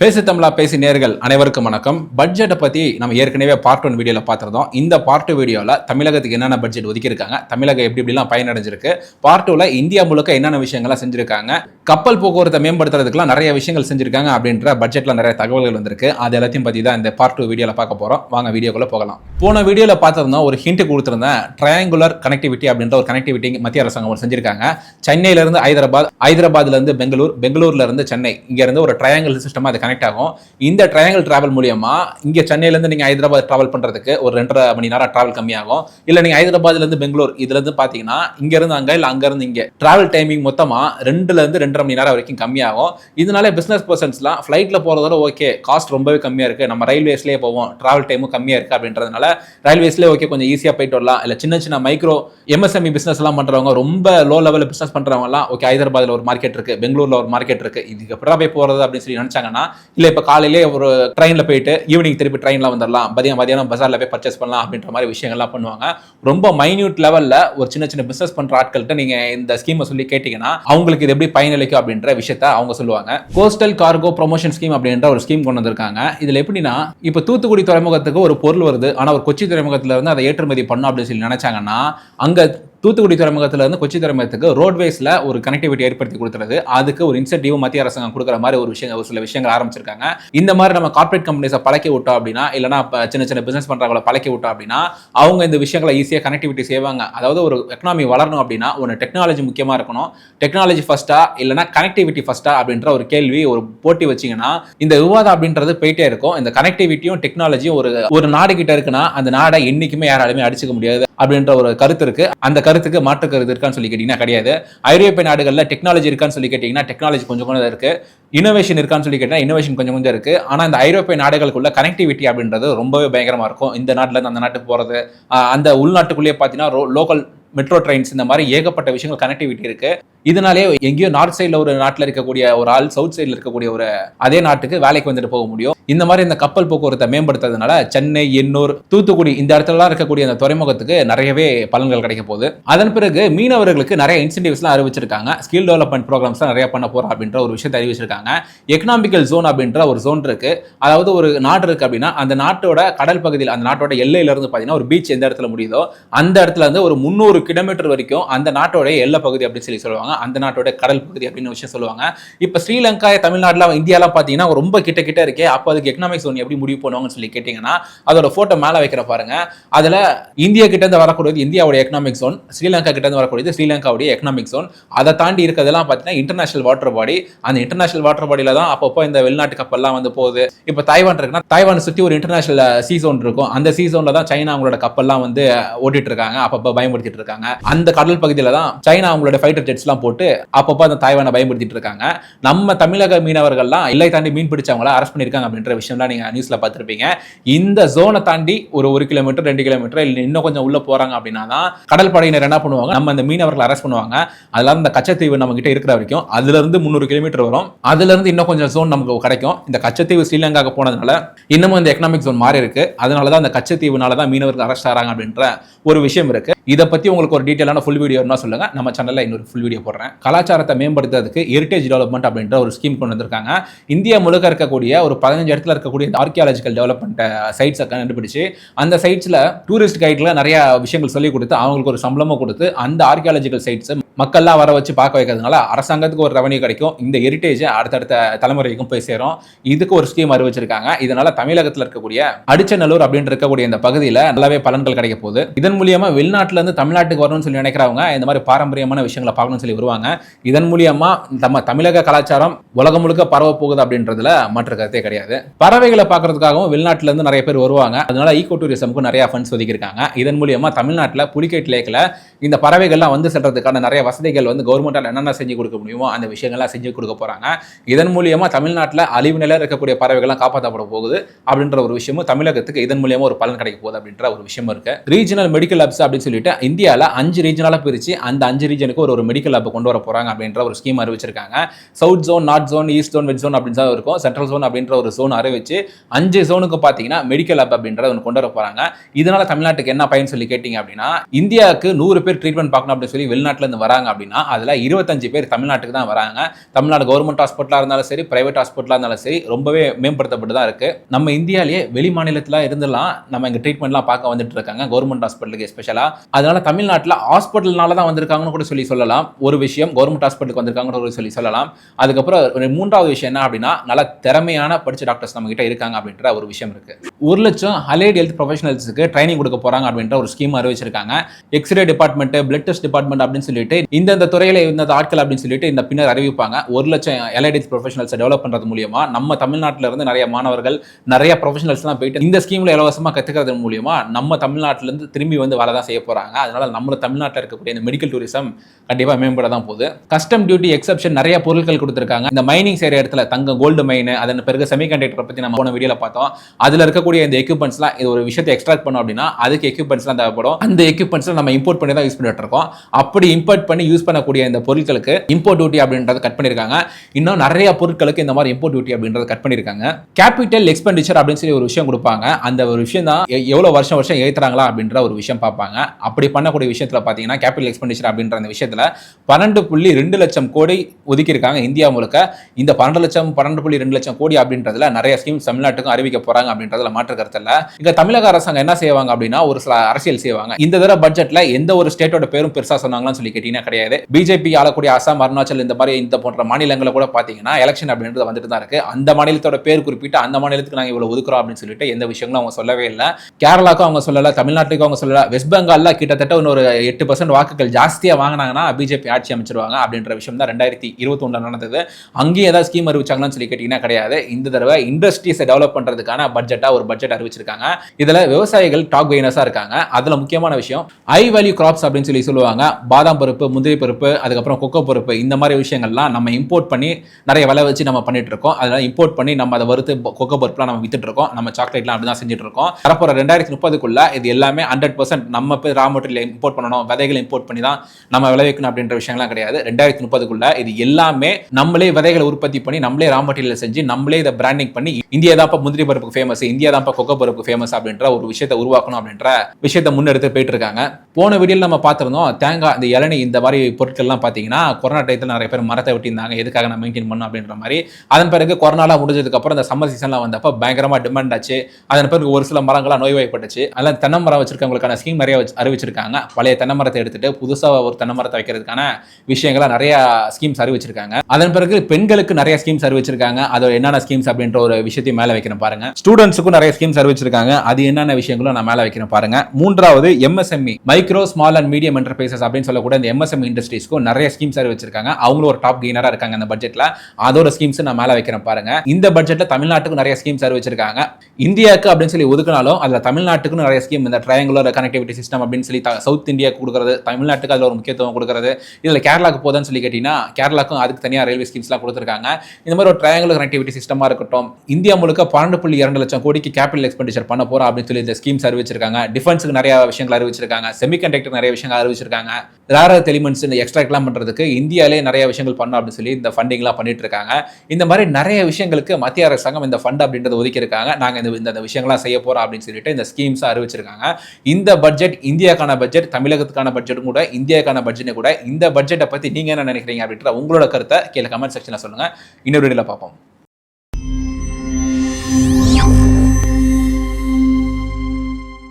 பேசு தமிழா பேசி நேர்கள் அனைவருக்கும் வணக்கம். பட்ஜெட்டை பற்றி நம்ம ஏற்கனவே பார்ட் ஒன் வீடியோவில் பார்த்துருந்தோம். இந்த பார்ட் டூ வீடியோவில் தமிழகத்துக்கு என்னென்ன பட்ஜெட் ஒதுக்கியிருக்காங்க தமிழகம் எப்படி எப்படிலாம் பயனடைஞ்சிருக்கு பார்ட் டூவில் இந்தியா முழுக்க என்னென்ன விஷயங்கள்லாம் செஞ்சுருக்காங்க கப்பல் போக்குவரத்தை மேம்படுத்துறதுக்குலாம் நிறைய விஷயங்கள் செஞ்சுருக்காங்க அப்படின்ற பட்ஜெட்டில் நிறைய தகவல்கள் வந்திருக்கு. அது எல்லாத்தையும் பற்றி தான் இந்த பார்ட் டூ வீடியோவில் பார்க்க போகிறோம் வாங்க வீடியோக்குள்ளே போகலாம். போன வீடியோவில் பார்த்துருந்தோம் ஒரு ஹிண்ட் கொடுத்துருந்தேன். ட்ரையாங்குலர் கனெக்டிவிட்டி அப்படின்ற ஒரு கனெக்டிவிட்டி மத்திய அரசாங்கம் செஞ்சுருக்காங்க. சென்னையிலேருந்து ஹைதராபாத் ஹைதராபாத்லேருந்து பெங்களூர் பெங்களூர்ல இருந்து சென்னை. இங்கேருந்து ஒரு ட்ரையாங்கிள் சிஸ்டமாக அது கனெக்ட் ஆகும். இந்த ட்ரையாங்கிள் டிராவல் மூலியமா இங்கே சென்னையிலேருந்து நீங்கள் ஹைதராபாத் ட்ராவல் பண்ணுறதுக்கு ஒரு ரெண்டரை மணி நேரம் ட்ராவல் கம்மியாகும். இல்லை நீங்கள் ஹைதராபாத்லேருந்து பெங்களூர் இதுலேருந்து பார்த்தீங்கன்னா இங்கேருந்து அங்கே இல்லை அங்கேருந்து இங்கே. ட்ராவல் டைமிங் மொத்தமாக ரெண்டுலேருந்து ரெண்டரை மணி நேரம் வரைக்கும் கம்மியாகும். இதனால பிஸ்னஸ் பர்சன்ஸ்லாம் ஃப்ளைட்டில் போகிறதோட ஓகே காஸ்ட் ரொம்பவே கம்மியாக இருக்குது நம்ம ரயில்வேஸ்லேயே போவோம். ட்ராவல் டைமும் கம்மியாக இருக்குது அப்படின்றதுனால ரயில்வேஸ்லேயே ஓகே கொஞ்சம் ஈஸியாக போயிட்டு வரலாம். இல்லை சின்ன சின்ன மைக்ரோ எம்எஸ்எம்இ பிஸ்னஸ்லாம் பண்ணுறவங்க ரொம்ப லோ லெவலில் பிஸ்னஸ் பண்ணுறவங்கலாம் ஓகே ஹைதராபாத்தில் ஒரு மார்க்கெட் இருக்குது பெங்களூரில் ஒரு மார்க்கெட் இருக்குது இதுக்கு எப்படா போய் போகிறது அப்படின்னு சொல்லி நினச்சாங்கன்னா இல்லை இப்போ காலையிலே ஒரு ட்ரெயினில் போயிட்டு ஈவினிங் திருப்பி ட்ரெயினில் வந்துடலாம் மதியம் மதியானம் பஜாரில் போய் பர்ச்சேஸ் பண்ணலாம் அப்படின்ற மாதிரி விஷயங்கள்லாம் பண்ணுவாங்க. ரொம்ப மைன்யூட் லெவலில் ஒரு சின்ன சின்ன பிஸ்னஸ் பண்ணுற ஆட்கள்கிட்ட நீங்கள் இந்த ஸ்கீமை சொல்லி கேட்டிங்கன்னா அவங்களுக்கு இது எப்படி பயனளிக்கும் அப்படின்ற விஷயத்த அவங்க சொல்லுவாங்க. கோஸ்டல் கார்கோ ப்ரொமோஷன் ஸ்கீம் அப்படின்ற ஒரு ஸ்கீம் கொண்டு வந்திருக்காங்க. இதில் எப்படின்னா இப்போ தூத்துக்குடி துறைமுகத்துக்கு ஒரு பொருள் வருது. ஆனால் ஒரு கொச்சி துறைமுகத்தில் இருந்து அதை ஏற்றுமதி பண்ணும் அப்படின்னு சொல்லி நினச்சாங்கன்னா அங்கே தூத்துக்குடி துறைமுகத்துல இருந்து கொச்சி துறைமுகத்துக்கு ரோட்வேஸ்ல ஒரு கனெக்டிவிட்டி ஏற்படுத்தி கொடுத்துறது அதுக்கு ஒரு இன்சென்டிவ் மத்திய அரசாங்கம் கொடுக்குற மாதிரி ஒரு விஷயம் ஒரு சில விஷயங்கள் ஆரம்பிச்சிருக்காங்க. இந்த மாதிரி நம்ம கார்ப்பரேட் கம்பெனிஸை பழக்கி விட்டோம் அப்படின்னா இல்லைனா சின்ன சின்ன பிசினஸ் பண்றவங்களை பழக்கி விட்டோம் அப்படின்னா அவங்க இந்த விஷயங்களை ஈஸியாக கனெக்டிவிட்டி செய்வாங்க. அதாவது ஒரு எக்கனாமி வளரணும் அப்படின்னா ஒன்று டெக்னாலஜி முக்கியமா இருக்கணும். டெக்னாலஜி ஃபர்ஸ்டா இல்லைனா கனெக்டிவிட்டி ஃபர்ஸ்டா அப்படின்ற ஒரு கேள்வி ஒரு போட்டி வச்சீங்கன்னா இந்த விவாதம் அப்படின்றது போயிட்டே இருக்கும். இந்த கனெக்டிவிட்டியும் டெக்னாலஜியும் ஒரு ஒரு நாடு கிட்ட இருக்குன்னா அந்த நாடை என்னைக்குமே யாராலுமே அடிச்சுக்க முடியாது. அப்படின்ற ஒரு கருத்து இருக்கு. அந்த கருத்துக்கு மாற்று கருத்து இருக்கான்னு சொல்லி கேட்டீங்கன்னா கிடையாது. ஐரோப்பிய நாடுகளில் டெக்னாலஜி இருக்கான்னு சொல்லி கேட்டீங்கன்னா டெக்னாலஜி கொஞ்சம் கொஞ்சம் இருக்கு. இனோவேஷன் இருக்கான்னு சொல்லி கேட்டால் இனோவேஷன் கொஞ்சம் கொஞ்சம் இருக்கு. ஆனால் இந்த ஐரோப்பிய நாடுகளுக்குள்ள கனெக்டிவிட்டி அப்படின்றது ரொம்பவே பயங்கரமா இருக்கும். இந்த நாட்டில் இருந்து அந்த நாட்டுக்கு போறது அந்த உள்நாட்டுக்குள்ளேயே பார்த்தீங்கன்னா லோக்கல் மெட்ரோ ட்ரெயின்ஸ் இந்த மாதிரி ஏகப்பட்ட விஷயங்கள் கனெக்டிவிட்டி இருக்கு. இதனாலே எங்கேயோ நார்த் சைடில் ஒரு நாட்டில் இருக்கக்கூடிய ஒரு ஆள் சவுத் சைடில் இருக்கக்கூடிய ஒரு அதே நாட்டுக்கு வேலைக்கு வந்துட்டு போக முடியும். இந்த மாதிரி இந்த கப்பல் போக்குவரத்தை மேம்படுத்துறதுனால சென்னை எண்ணூர் தூத்துக்குடி இந்த இடத்துலலாம் இருக்கக்கூடிய அந்த துறைமுகத்துக்கு நிறையவே பலன்கள் கிடைக்க போகுது. அதன் பிறகு மீனவர்களுக்கு நிறைய இன்சென்டிவ்ஸ்லாம் அறிவிச்சிருக்காங்க. ஸ்கில் டெவலப்மெண்ட் ப்ரோக்ராம்ஸ்லாம் நிறைய பண்ண போறோம் அப்படின்ற ஒரு விஷயத்தை அறிவிச்சிருக்காங்க. எக்கனாமிக்கல் ஜோன் அப்படின்ற ஒரு ஜோன் இருக்கு. அதாவது ஒரு நாடு இருக்கு அப்படின்னா அந்த நாட்டோட கடல் பகுதியில் அந்த நாட்டோட எல்லையிலிருந்து பார்த்தீங்கன்னா ஒரு பீச் எந்த இடத்துல முடியுதோ அந்த இடத்துல இருந்து ஒரு முந்நூறு கிலோமீட்டர் வரைக்கும் அந்த நாட்டோட எல்லை பகுதி அப்படின்னு சொல்லி சொல்லுவாங்க. அந்த நாட்டோட கடல் பகுதி அப்படின்னு விஷயம் சொல்லுவாங்க. இப்போ ஸ்ரீலங்கா தமிழ்நாட்டில் இந்தியாலாம் பார்த்தீங்கன்னா ரொம்ப கிட்ட கிட்ட இருக்கே. அப்போ அதுக்கு எக்கனாமிக் ஜோன் எப்படி முடிவு பண்ணுவாங்கன்னு சொல்லி கேட்டிங்கன்னா அதோட ஃபோட்டோ மேலே வைக்கிற பாருங்க. அதில் இந்தியா கிட்டேருந்து வரக்கூடியது இந்தியாவோட எக்கனாமிக் ஜோன் ஸ்ரீலங்கா கிட்டேருந்து வரக்கூடியது ஸ்ரீலங்காவுடைய எக்கனாமிக் ஜோன் அதை தாண்டி இருக்கிறதெல்லாம் பார்த்தீங்கன்னா இன்டர்நேஷனல் வாட்டர் பாடி அந்த இன்டர்நேஷனல் வாட்டர் பாடியில தான் அப்பப்போ இந்த வெளிநாட்டு கப்பல்லாம் வந்து போகுது. இப்போ தாய்வான் இருக்குன்னா தாய்வான் சுற்றி ஒரு இன்டர்நேஷனல் சீசோன் இருக்கும். அந்த சீசோனில் தான் சைனா அவங்களோட கப்பல்லாம் வந்து ஓட்டிட்டு இருக்காங்க. அப்பப்போ பயன்படுத்திட்டு இருக்காங்க. அந்த கடல் பகுதியில தான் சைனா அவங்களோட ஃபைட்டர் ஜெட்ஸ்லாம் போட்டு அப்பப்போ அந்த தாய்வானை பயன்படுத்திட்டு இருக்காங்க. நம்ம தமிழக மீனவர்கள்லாம் இல்லை தாண்டி மீன் பிடிச்சவங்கள அரெஸ்ட் பண்ணியிருக்காங்க அப்படின்ற விஷயம்லாம் நீங்க நியூஸ்ல பார்த்துருப்பீங்க. இந்த ஜோனை தாண்டி ஒரு ஒரு கிலோமீட்டர் ரெண்டு கிலோமீட்டர் இல்லை இன்னும் கொஞ்சம் உள்ள போறாங்க அப்படின்னா தான் கடல் படையினர் என்ன பண்ணுவாங்க? நம்ம அந்த மீனவர்களை அரெஸ்ட் பண்ணுவாங்க. அதெல்லாம் இந்த கச்சத்தீவு நம்ம கிட்ட இருக்கிற வரைக்கும் அதுல இருந்து முந்நூறு கிலோமீட்டர் வரும். அதுல இருந்து இன்னும் கொஞ்சம் ஜோன் நமக்கு கிடைக்கும். இந்த கச்சத்தீவு ஸ்ரீலங்காக்கு போனதுனால இன்னமும் இந்த எக்கனாமிக் ஜோன் மாறி இருக்கு அதனால தான் அந்த கச்சத்தீவுனால தான் மீனவர்கள் அரெஸ்ட் ஆகிறாங்க அப்படின்ற ஒரு விஷயம் இருக்கு. இதை பற்றி உங்களுக்கு ஒரு டீட்டெயிலான ஃபுல் வீடியோ என்ன சொல்லுங்கள் நம்ம சேனலில் இன்னொரு ஃபுல் வீடியோ போடுறேன். கலாச்சாரத்தை மேம்படுத்துறதுக்கு ஹெரிட்டேஜ் டெவலப்மெண்ட் அப்படின்ற ஒரு ஸ்கீம் கொண்டு வந்திருக்காங்க. இந்தியா முழுக்க இருக்கக்கூடிய ஒரு பதினஞ்சு இடத்துல இருக்கக்கூடிய ஆர்கியாலஜிக்கல் டெவலப்மெண்ட் சைட்ஸை கண்டுபிடிச்சு அந்த சைட்ஸில் டூரிஸ்ட் கைடில் நிறைய விஷயங்கள் சொல்லி கொடுத்து அவங்களுக்கு ஒரு சம்பளமும் கொடுத்து அந்த ஆர்கியாலஜிக்கல் சைட்ஸை மக்கள்லாம் வர வச்சு பார்க்க வைக்கிறதுனால அரசாங்கத்துக்கு ஒரு ரெவன்யூ கிடைக்கும். இந்த ஹெரிட்டேஜ் அடுத்தடுத்த தலைமுறைக்கும் போய் சேரும். இதுக்கு ஒரு ஸ்கீம் அறிவிச்சிருக்காங்க. இதனால தமிழகத்தில் இருக்கக்கூடிய அடிச்சநல்லூர் அப்படின்னு இருக்கக்கூடிய இந்த பகுதியில் நல்லாவே பலன்கள் கிடைக்க போகுது. இதன் மூலியமா வெளிநாட்டுல இருந்து தமிழ்நாட்டுக்கு வரணும்னு சொல்லி நினைக்கிறவங்க இந்த மாதிரி பாரம்பரியமான விஷயங்களை பார்க்கணும்னு சொல்லி வருவாங்க. இதன் மூலியமா நம்ம தமிழக கலாச்சாரம் உலகம் முழுக்க பரவ போகுது அப்படின்றதுல மாற்று கருத்தே கிடையாது. பறவைகளை பார்க்கறதுக்காகவும் வெளிநாட்டுல இருந்து நிறைய பேர் வருவாங்க. அதனால ஈகோ டூரிசமுக்கும் நிறைய ஃபண்ட்ஸ் ஒதுக்கியிருக்காங்க. இதன் மூலியமா தமிழ்நாட்டில் புலிகேட் லேக்கில் இந்த பறவைகள்லாம் வந்து செல்றதுக்கான நிறைய வசதிகள் வந்து கவர்மெண்டால் என்னென்ன செஞ்சு கொடுக்க முடியுமோ அந்த விஷயங்கள்லாம் செஞ்சு கொடுக்க போகிறாங்க இதன் மூலியமாக தமிழ்நாட்டில் அழிவு நிலையில் இருக்கக்கூடிய பறவைகள்லாம் காப்பாற்றப்பட போகுது அப்படின்ற ஒரு விஷயமும் தமிழகத்துக்கு இதன் மூலியமாக ஒரு பலன் கிடைக்க போகுது அப்படின்ற ஒரு விஷயம் இருக்குது ரீஜனல் மெடிக்கல் லேப்ஸ் அப்படின்னு சொல்லிட்டு இந்தியாவில் அஞ்சு ரீஜனலாக பிரித்து அந்த அஞ்சு ரீஜனுக்கு ஒரு ஒரு மெடிக்கல் லேப் கொண்டு வர போகிறாங்க அப்படின்ற ஒரு ஸ்கீம் அறிவிச்சிருக்காங்க. South zone north zone east zone west zone அப்படின்னு தான் இருக்கும். சென்ட்ரல் ஜோன் அப்படின்ற ஒரு ஜோன் அறிவிச்சு அஞ்சு ஜோனுக்கு பார்த்தீங்கன்னா மெடிக்கல் லேப் அப்படின்றத ஒன்று கொண்டு வர போகிறாங்க இதனால் தமிழ்நாட்டுக்கு என்ன பயன் சொல்லி கேட்டிங்க அப்படின்னா இந்தியாவுக்கு நூறு பேர் ட்ரீட்மெண்ட் பார்க்கணும் அப்படின்னு சொல்லி வெளிநாட்டுல இருந்து வராங்க அப்படின்னா அதுல இருபத்தஞ்சு பேர் தமிழ்நாட்டுக்கு தான் வராங்க. தமிழ்நாடு கவர்மெண்ட் ஹாஸ்பிட்டலாக இருந்தாலும் சரி பிரைவேட் ஹாஸ்பிட்டலாக இருந்தாலும் சரி ரொம்பவே மேம்படுத்தப்பட்டு தான் இருக்கு. நம்ம இந்தியாவிலேயே வெளி மாநிலத்தில் இருந்தெல்லாம் நம்ம இங்கே ட்ரீட்மெண்ட்லாம் பார்க்க வந்துட்டு இருக்காங்க கவர்மெண்ட் ஹாஸ்பிட்டலுக்கு ஸ்பெஷலாக அதனால தமிழ்நாட்டில் ஹாஸ்பிட்டல்னால தான் வந்திருக்காங்கன்னு கூட சொல்லி சொல்லலாம். ஒரு விஷயம் கவர்மெண்ட் ஹாஸ்பிட்டலுக்கு வந்திருக்காங்கன்னு கூட சொல்லி சொல்லலாம். அதுக்கப்புறம் ஒரு மூன்றாவது விஷயம் என்ன அப்படின்னா நல்ல திறமையான படிச்ச டாக்டர்ஸ் நம்ம கிட்ட இருக்காங்க அப்படின்ற ஒரு விஷயம் இருக்கு. ஒரு லட்சம் அலைட் ஹெல்த் ப்ரொஃபஷனல்ஸுக்கு ட்ரைனிங் கொடுக்க போறாங்க அப்படின்ற ஒரு ஸ்கீம் அறிவிச்சிருக்காங்க. X ray department blood test department அப்படின்னு சொல்லிட்டு இந்த துறையில இந்த ஆட்கள் அப்படின்னு சொல்லிட்டு இந்த பின்னர் அறிவிப்பாங்க. ஒரு லட்சம் எல்ஐடி ஹெல்த் ப்ரொஃபஷனல்ஸை டெவலப் பண்றது மூலியமா நம்ம தமிழ்நாட்டில இருந்து நிறைய மாணவர்கள் நிறைய ப்ரொஃபஷனல்ஸ்லாம் போயிட்டு இந்த ஸ்கீம்ல இலவசமா கத்துக்கிறது மூலியமா நம்ம தமிழ்நாட்டில இருந்து திரும்பி வந்து வரதான் செய்ய போறாங்க. அதனால நம்ம தமிழ்நாட்டில் இருக்கக்கூடிய இந்த மெடிக்கல் டூரிசம் கண்டிப்பா மேம்பட தான் போகுது. கஸ்டம் டியூட்டி எக்ஸப்ஷன் நிறைய பொருட்கள் கொடுத்துருக்காங்க. இந்த மைனிங் செய்யற இடத்துல தங்க கோல்டு மைன் அதன் பிறகு செமிகண்டக்டர் பத்தி நம்ம போன வீடியோல பார்த்தோம். அதுல இருக்கக்கூடிய இந்த எக்யூப்மெண்ட்ஸ்லாம் இது ஒரு விஷயத்தை எக்ஸ்ட்ராக்ட் பண்ணோம் அப்படின்னா அதுக்கு எக்யூப்மெண்ட்ஸ்லாம் தேவைப்படும். அந்த எக்யூப்மெண்ட்ஸ்லாம் நம்ம இம்போர்ட் பண்ணி தான் யூஸ் பண்ணிட்டு இருக்கோம். அப்படி இம்போர்ட் பண்ணி யூஸ் பண்ணக்கூடிய இந்த பொருட்களுக்கு இம்போர்ட் டியூட்டி அப்படின்றத கட் பண்ணிருக்காங்க. இன்னும் நிறைய பொருட்களுக்கு இந்த மாதிரி இம்போர்ட் டியூட்டி அப்படின்றத கட் பண்ணிருக்காங்க. கேபிட்டல் எக்ஸ்பெண்டிச்சர் அப்படின்னு சொல்லி ஒரு விஷயம் கொடுப்பாங்க. அந்த ஒரு விஷயம் தான் எ- எவ்வளவு வருஷம் வருஷம் ஏற்றுறாங்களா அப்படின்ற ஒரு விஷயம் பார்ப்பாங்க. அப்படி பண்ணக்கூடிய விஷயத்துல பாத்தீங்கன்னா கேபிட்டல் எக்ஸ்பெண்டிச்சர் அப்படின்ற அந்த விஷயத்துல பன்னெண்டு புள்ளி ரெண்டு லட்சம் கோடி ஒதுக்கியிருக்காங்க இந்தியா முழுக்க. இந்த பன்னெண்டு லட்சம் பன்னெண்டு புள்ளி ரெண்டு லட்சம் கோடி அப்படின்றதுல நிறைய ஸ்கீம் தமிழ்நாட்டுக்கும் அறிவிக்க போறாங்க அப்படின்றதுல மாற்று கருத்தில் இல்ல. இங்க தமிழக அரசாங்கம் என்ன செய்வாங்க அப்படின்னா ஒரு சில அரசியல் செய்வாங்க. இந்த தடவை பட்ஜெட்ல எந்த ஒரு ஸ்டேட்டோட பேரும் பெருசா சொன்னாங்களான்னு சொல்லி கேட்டீங்கன்னா கிடையாது. பிஜேபி ஆளக்கூடிய அசாம் அருணாச்சல் இந்த மாதிரி இந்த போன்ற மாநிலங்களை கூட பாத்தீங்கன்னா எலெக்ஷன் அப்படின்றது வந்துட்டு தான் இருக்கு. அந்த மாநிலத்தோட பேர் குறிப்பிட்டு அந்த மாநிலத்துக்கு நாங்க இவ்வளவு ஒதுக்குறோம் அப்படின்னு சொல்லிட்டு எந்த விஷயங்களும் அவங்க சொல்லவே இல்லை. கேரளாக்கும் அவங்க சொல்லல தமிழ்நாட்டுக்கும் அவங்க சொல்லல. வெஸ்ட் பெங்கால்ல கிட்டத்தட்ட இன்னொரு எட்டு பர்சன்ட் வாக்குகள் ஜாஸ்தியா வாங்கினாங்கன்னா பிஜேபி ஆட்சி அமைச்சிருவாங்க அப்படின்ற விஷயம் தான் ரெண்டாயிரத்தி இருபத்தி நடந்தது. அங்கேயும் ஏதாவது ஸ்கீம் அறிவிச்சாங்களான்னு சொல்லி கேட்டீங்கன்னா கிடையாது. இந்த தடவை இண்டஸ்ட்ரீஸை டெவலப் பண்றதுக்கான பட்ஜெட்டா ஒரு பட்ஜெட் அறிவிச்சிருக்காங்க. இதுல விவசாயிகள் டாப் கெய்னஸா இருக்காங்க. அதுல முக்கியமான விஷயம் ஹை வேல்யூ கிராப்ஸ் அப்படின்னு சொல்லி சொல்லுவாங்க. பாதாம் பருப்பு முந்திரி பருப்பு அதுக்கப்புறம் கொக்கோ பருப்பு இந்த மாதிரி விஷயங்கள்லாம் நம்ம இம்போர்ட் பண்ணி நிறைய விலை வச்சு நம்ம பண்ணிட்டு இருக்கோம். அதனால இம்போர்ட் பண்ணி நம்ம அதை வறுத்து கொக்கோ பருப்புலாம் நம்ம வித்துட்டு இருக்கோம். நம்ம சாக்லேட்லாம் அப்படி தான் செஞ்சுட்டு இருக்கோம். வரப்போற ரெண்டாயிரத்தி முப்பதுக்குள்ள இது எல்லாமே ஹண்ட்ரட் பர்சன்ட் நம்ம போய் ரா மெட்டீரியல் இம்போர்ட் பண்ணணும். விதைகளை இம்போர்ட் பண்ணி தான் நம்ம விளைவிக்கணும் அப்படின்ற விஷயம்லாம் கிடையாது. ரெண்டாயிரத்தி முப்பதுக்குள்ள இது எல்லாமே நம்மளே விதைகளை உற்பத்தி பண்ணி நம்மளே ரா மெட்டீரியல் செஞ்சு நம்மளே இதை பிராண்டிங் பண்ணி இந்தியா தான் முந்திரி பருப்பு ஃபேமஸ் இந்தியா தான் கொக்கோ பருப்பு ஃபேமஸ் அப்படின்ற ஒரு விஷயத்தை உருவாக்கணும் அப்படின்ற விஷயத்தை முன்னெடுத்து போயிட்டு இருக்காங்க. போன வீடியோ நம்ம பார்த்துருந்தோம் தேங்காய் இந்த இளநீ இந்த மாதிரி பொருட்கள்லாம் பார்த்தீங்கன்னா கொரோனா டயத்தில் நிறைய பேர் மரத்தை வெட்டியிருந்தாங்க. எதுக்காக நான் மெயின்டைன் பண்ணோம் அப்படின்ற மாதிரி. அதன் பிறகு கொரோனாலாம் முடிஞ்சதுக்கப்புறம் இந்த சம்மர் சீசன்லாம் வந்தப்போ பயங்கரமாக டிமாண்ட் ஆச்சு. அதன் பிறகு ஒரு சில மரங்கள்லாம் நோய்வாய்ப்பட்டுச்சு. அதெல்லாம் தென்னை மரம் வச்சிருக்கவங்களுக்கான ஸ்கீம் நிறைய அறிவிச்சிருக்காங்க. பழைய தென்னை மரத்தை எடுத்துட்டு புதுசாக ஒரு தென்னை மரத்தை வைக்கிறதுக்கான விஷயங்களை நிறைய ஸ்கீம்ஸ் அறிவிச்சிருக்காங்க. அதன் பிறகு பெண்களுக்கு நிறைய ஸ்கீம்ஸ் அறிவிச்சிருக்காங்க. அதோட என்னென்ன ஸ்கீம்ஸ் அப்படின்ற ஒரு விஷயத்தையும் மேலே வைக்கிறேன் பாருங்க. ஸ்டூடெண்ட்ஸுக்கும் நிறைய ஸ்கீம்ஸ் அறிவிச்சிருக்காங்க. அது என்னென்ன விஷயங்களும் நான் மேலே வைக்கிறேன் பாருங்க. மூன்றாவது MSME micro small and medium enterprises அப்படின்னு சொல்லக்கூடிய இந்த எம்எஸ்எம் இண்டஸ்ட்ரீஸ்க்கும் நிறைய ஸ்கீம்ஸ் அறிவிச்சிருக்காங்க அவங்களும் ஒரு டாப் கெய்னராக இருக்காங்க அந்த பட்ஜெட்ல அதோட ஸ்கீம்ஸ் நான் மேல வைக்கிறேன் பாருங்க. இந்த பட்ஜெட்டில் தமிழ்நாட்டுக்கு நிறைய ஸ்கீம்ஸ் அறிவிச்சிருக்காங்க இந்தியாவுக்கு அப்படின்னு சொல்லி ஒதுக்கினாலும் அதில் தமிழ்நாட்டுக்கு நிறைய ஸ்கீம் இந்த ட்ரையாங்குலர் கனெக்டிவிட்டி சிஸ்டம் அப்படின்னு சொல்லி சவுத் இந்தியாவுக்கு கொடுக்குறது தமிழ்நாட்டுக்கு அதில் ஒரு முக்கியத்துவம் கொடுக்குறது இதுல கேரளாக்கு போதான்னு சொல்லி கேட்டிங்கன்னா கேரளாக்கும் அதுக்கு தனியாக ரயில்வே ஸ்கீம்ஸ்லாம் கொடுத்துருக்காங்க. இந்த மாதிரி ஒரு ட்ரையாங்குலர் கனெக்டிவிட்டி சிஸ்டமா இருக்கட்டும் இந்தியா முழுக்க பன்னெண்டு புள்ளி இரண்டு லட்சம் கோடிக்கு கேபிட்டல் எக்ஸ்பெண்டிச்சர் பண்ண போகிறோம் அப்படின்னு சொல்லி இந்த ஸ்கீம்ஸ் அறிவிச்சிருக்காங்க டிஃபென்ஸுக்கு நிறைய விஷயங்கள் அறிவிச்சிருக்காங்க. செமிகண்டக்டர் நிறைய விஷயங்கள் அறிவிச்சிருக்காங்க. ரேர் எலிமெண்ட்ஸ் இந்த எக்ஸ்ட்ராக்ட்லாம் பண்ணுறதுக்கு இந்தியாவிலே நிறைய விஷயங்கள் பண்ணணும் அப்படின்னு சொல்லி இந்த ஃபண்டிங்லாம் பண்ணிட்டு இருக்காங்க இந்த மாதிரி நிறைய விஷயங்களுக்கு மத்திய அரசாங்கம் இந்த ஃபண்ட் அப்படின்றத ஒதுக்கியிருக்காங்க. நாங்கள் இந்த இந்த விஷயங்கள்லாம் செய்ய போகிறோம் அப்படின்னு சொல்லிட்டு இந்த ஸ்கீம்ஸ் அறிவிச்சிருக்காங்க. இந்த பட்ஜெட் இந்தியாக்கான பட்ஜெட் தமிழகத்துக்கான பட்ஜெட்டும் கூட இந்தியாக்கான பட்ஜெட்டும் கூட இந்த பட்ஜெட்டை பற்றி நீங்கள் என்ன நினைக்கிறீங்க அப்படின்ற உங்களோட கருத்தை கீழே கமெண்ட் செக்ஷனில் சொல்லுங்கள் இன்னொரு வீடியோவில் பார்ப்போம்.